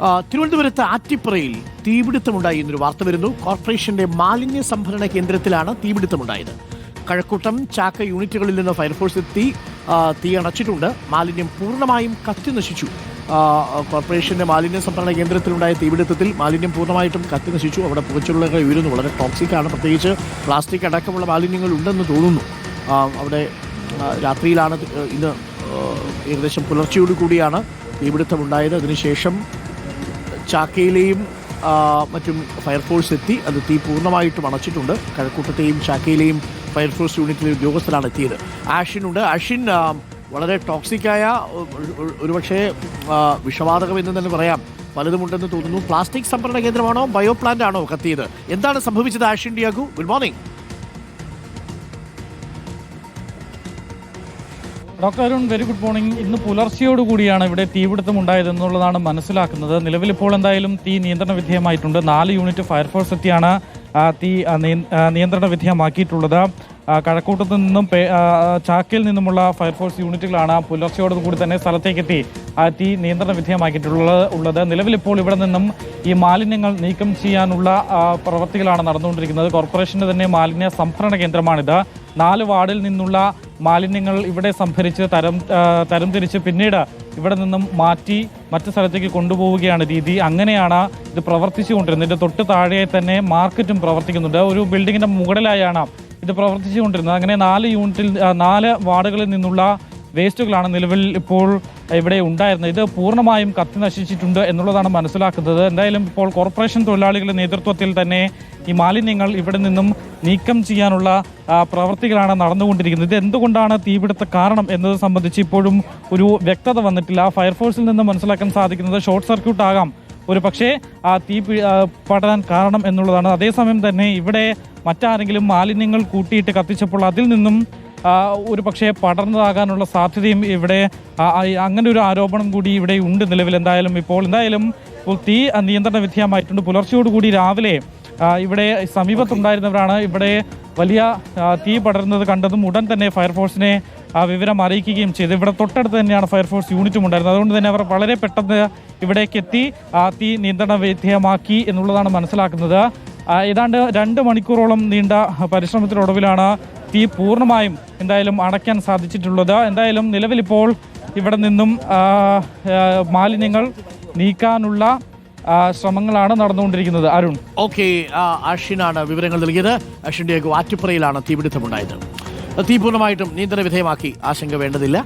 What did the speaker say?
തിരുവനന്തപുരത്ത് ആറ്റിപ്പുറയിൽ തീപിടുത്തമുണ്ടായി എന്നൊരു വാർത്ത വരുന്നു. കോർപ്പറേഷന്റെ മാലിന്യ സംഭരണ കേന്ദ്രത്തിലാണ് തീപിടുത്തമുണ്ടായത്. കഴക്കൂട്ടം ചാക്ക യൂണിറ്റുകളിൽ നിന്ന് ഫയർഫോഴ്സ് എത്തി തീ അണച്ചിട്ടുണ്ട്. മാലിന്യം പൂർണമായും കത്തി നശിച്ചു. കോർപ്പറേഷന്റെ മാലിന്യ സംഭരണ കേന്ദ്രത്തിലുണ്ടായ തീപിടുത്തത്തിൽ മാലിന്യം പൂർണമായിട്ടും കത്തി നശിച്ചു. അവിടെ പുകച്ചുള്ള ഉയരുന്നു. വളരെ ടോക്സിക് ആണ്. പ്രത്യേകിച്ച് പ്ലാസ്റ്റിക് അടക്കമുള്ള മാലിന്യങ്ങൾ ഉണ്ടെന്ന് തോന്നുന്നു. അവിടെ രാത്രിയിലാണ് ഇന്ന് ഏകദേശം പുലർച്ചയോടു കൂടിയാണ് തീപിടുത്തമുണ്ടായത്. അതിനുശേഷം ചാക്കയിലെയും മറ്റും ഫയർഫോഴ്സ് എത്തി. അത് തീ പൂർണമായിട്ടും അണച്ചിട്ടുണ്ട് കഴക്കൂട്ടത്തെയും ചാക്കയിലെയും ഫയർഫോഴ്സ് യൂണിറ്റിലെ ഉദ്യോഗസ്ഥരാണ് എത്തിയത്. ആഷിനുണ്ട്. ആഷിൻ വളരെ ടോക്സിക്കായ ഒരു- ഒരു- ഒരുപക്ഷെ വിഷവാതകം എന്ന് തന്നെ പറയാം. പലതുമുണ്ടെന്ന് തോന്നുന്നു. പ്ലാസ്റ്റിക് സംഭരണ കേന്ദ്രമാണോ? ബയോ പ്ലാന്റ് ആണോ കത്തിയത്? എന്താണ് സംഭവിച്ചത് Ashin ഡിയാഗു? Good morning doctor Arun very good morning ഇന്ന് പുലർച്ചയോടുകൂടിയാണ് ഇവിടെ തീപിടുത്തം ഉണ്ടായത് എന്നുള്ളതാണ് മനസ്സിലാക്കുന്നത്. നിലവിലിപ്പോൾ എന്തായാലും തീ നിയന്ത്രണ വിധേയമായിട്ടുണ്ട്. നാല് യൂണിറ്റ് ഫയർഫോഴ്സ് എത്തിയാണ് തീ നിയന്ത്രണ വിധേയമാക്കിയിട്ടുള്ളത്. കഴക്കൂട്ടത്തു നിന്നും ചാക്കിൽ നിന്നുമുള്ള ഫയർഫോഴ്സ് യൂണിറ്റുകളാണ് പുലർച്ചയോട് കൂടി തന്നെ സ്ഥലത്തേക്ക് എത്തി ആ തീ നിയന്ത്രണ വിധേയമാക്കിയിട്ടുള്ളത് ഉള്ളത്. നിലവിലിപ്പോൾ ഇവിടെ നിന്നും ഈ മാലിന്യങ്ങൾ നീക്കം ചെയ്യാനുള്ള പ്രവൃത്തികളാണ് നടന്നുകൊണ്ടിരിക്കുന്നത്. കോർപ്പറേഷന്റെ തന്നെ മാലിന്യ സംഭരണ കേന്ദ്രമാണിത്. നാല് വാർഡിൽ നിന്നുള്ള മാലിന്യങ്ങൾ ഇവിടെ സംഭരിച്ച് തരം തരംതിരിച്ച് പിന്നീട് ഇവിടെ നിന്നും മാറ്റി മറ്റു സ്ഥലത്തേക്ക് കൊണ്ടുപോവുകയാണ് രീതി. അങ്ങനെയാണ് ഇത് പ്രവർത്തിച്ചുകൊണ്ടിരുന്നത്. ഇതിന്റെ തൊട്ട് താഴെ തന്നെ മാർക്കറ്റും പ്രവർത്തിക്കുന്നുണ്ട്. ഒരു ബിൽഡിങ്ങിന്റെ മുകളിലായാണ് ഇത് പ്രവർത്തിച്ചുകൊണ്ടിരുന്നത്. അങ്ങനെ നാല് യൂണിറ്റിൽ നാല് വാർഡുകളിൽ നിന്നുള്ള വേസ്റ്റുകളാണ് നിലവിൽ ഇപ്പോൾ ഇവിടെ ഉണ്ടായിരുന്നത്. ഇത് പൂർണമായും കത്തി നശിച്ചിട്ടുണ്ട് എന്നുള്ളതാണ് മനസ്സിലാക്കുന്നത്. എന്തായാലും ഇപ്പോൾ കോർപ്പറേഷൻ തൊഴിലാളികളുടെ നേതൃത്വത്തിൽ തന്നെ ഈ മാലിന്യങ്ങൾ ഇവിടെ നിന്നും നീക്കം ചെയ്യാനുള്ള പ്രവൃത്തികളാണ് നടന്നുകൊണ്ടിരിക്കുന്നത്. ഇത് എന്തുകൊണ്ടാണ് തീപിടുത്ത കാരണം എന്നത് സംബന്ധിച്ച് ഇപ്പോഴും ഒരു വ്യക്തത വന്നിട്ടില്ല. ഫയർഫോഴ്സിൽ നിന്ന് മനസ്സിലാക്കാൻ സാധിക്കുന്നത് ഷോർട്ട് സർക്യൂട്ട് ആകാം. ഒരു പക്ഷേ ആ തീ പടരാൻ കാരണം എന്നുള്ളതാണ്. അതേസമയം തന്നെ ഇവിടെ മറ്റാരെങ്കിലും മാലിന്യങ്ങൾ കൂട്ടിയിട്ട് കത്തിച്ചപ്പോൾ അതിൽ നിന്നും ഒരു പക്ഷേ പടർന്നതാകാനുള്ള സാധ്യതയും ഇവിടെ അങ്ങനെ ഒരു ആരോപണം കൂടി ഇവിടെ ഉണ്ട് നിലവിൽ. എന്തായാലും ഇപ്പോൾ എന്തായാലും തീ നിയന്ത്രണ വിധേയമായിട്ടുണ്ട്. പുലർച്ചയോടുകൂടി രാവിലെ ഇവിടെ സമീപത്തുണ്ടായിരുന്നവരാണ്. ഇവിടെ വലിയ തീ പടരുന്നത് കണ്ടതും ഉടൻ തന്നെ ഫയർഫോഴ്സിനെ വിവരം അറിയിക്കുകയും ചെയ്തു. ഇവിടെ തൊട്ടടുത്ത് തന്നെയാണ് ഫയർഫോഴ്സ് യൂണിറ്റും ഉണ്ടായിരുന്നത്. അതുകൊണ്ട് തന്നെ അവർ വളരെ പെട്ടെന്ന് ഇവിടേക്ക് എത്തി തീ നിയന്ത്രണ വിധേയമാക്കി എന്നുള്ളതാണ് മനസ്സിലാക്കുന്നത്. ഏതാണ്ട് രണ്ട് മണിക്കൂറോളം നീണ്ട പരിശ്രമത്തിനൊടുവിലാണ് തീ പൂർണമായും എന്തായാലും അടയ്ക്കാൻ സാധിച്ചിട്ടുള്ളത്. എന്തായാലും നിലവിലിപ്പോൾ ഇവിടെ നിന്നും മാലിന്യങ്ങൾ നീക്കാനുള്ള ശ്രമങ്ങളാണ് നടന്നുകൊണ്ടിരിക്കുന്നത്. അരുൺ. ഓക്കെ അഷിനാണ് വിവരങ്ങൾ നൽകിയത്. അഷിൻ വാറ്റുപ്രയിലാണ് തീപിടുത്തമുണ്ടായത്. തീ പൂർണമായിട്ടും നിയന്ത്രണ വിധേയമാക്കി ആശങ്ക വേണ്ടതില്ല.